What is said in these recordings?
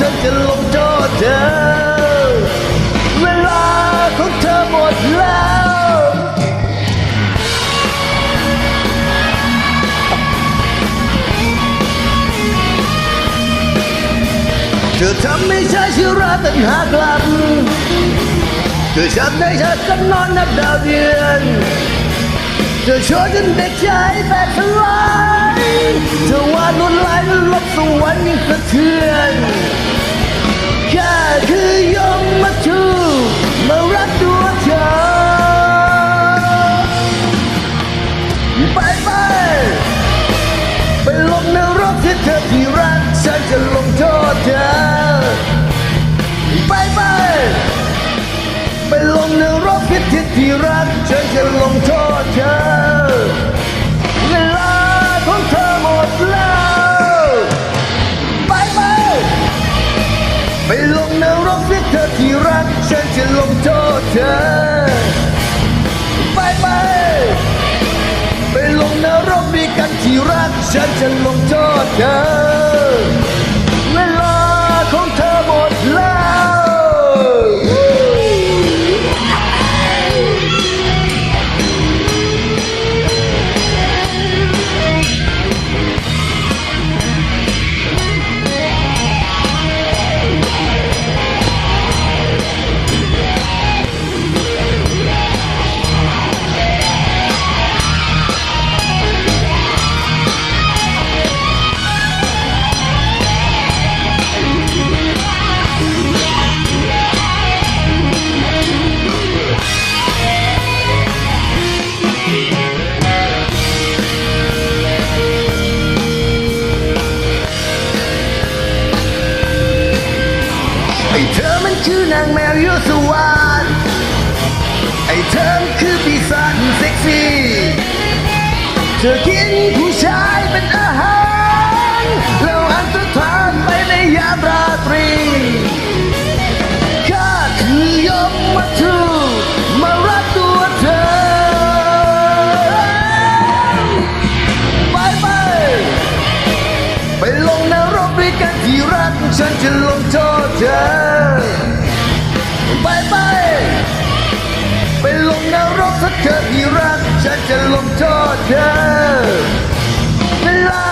ฉันจะลงโทษเธอ เวลาของเธอหมดแล้ว เธอทำให้ชายชิราตันหากลับ เธอชักได้ชักกันนอนนับดาวเดือนเธอชวนจนเด็กชายแตกสลายเธอวาดลวดลายลบสวรรค์ยิ่งสะเทือน ข้าคือยมมาชูมารักตัวเธอ ไปไปไปลงนรกที่เธอที่รักฉันจะลงโทษเธอ ไปไปไปลงนรกที่เธอที่รักฉันจะลงโทษ ไปลงนรกที่เธอที่รัก ฉันจะลงโทษเธอ ไปไปไปลงนรกด้วยกันที่รัก ฉันจะลงโทษเธอ เธอมันคือนางแมวยุสวรรณไอ้เธอคือปีศาจเซ็กซี่เธอกินผู้ชายเป็นอาหารแล้วอันตรธานไปในยามราตรีข้าคือยมมาทูตมารักตัวเธอ ไปไปไปลงนรกด้วยกันที่รักฉันจะลงโทษเธอ ไปไปไปลงนรกสักเธอที่รัก ฉันจะลงโทษเธอเวลา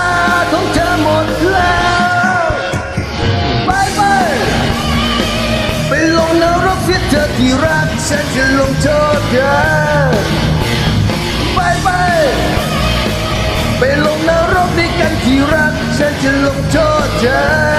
ของเธอหมดแล้วไปไปไปลงนรกเสียเธอที่รัก ฉันจะลงโทษเธอไปไปไปลงนรกด้วยกันที่รัก ฉันจะลงโทษเธอ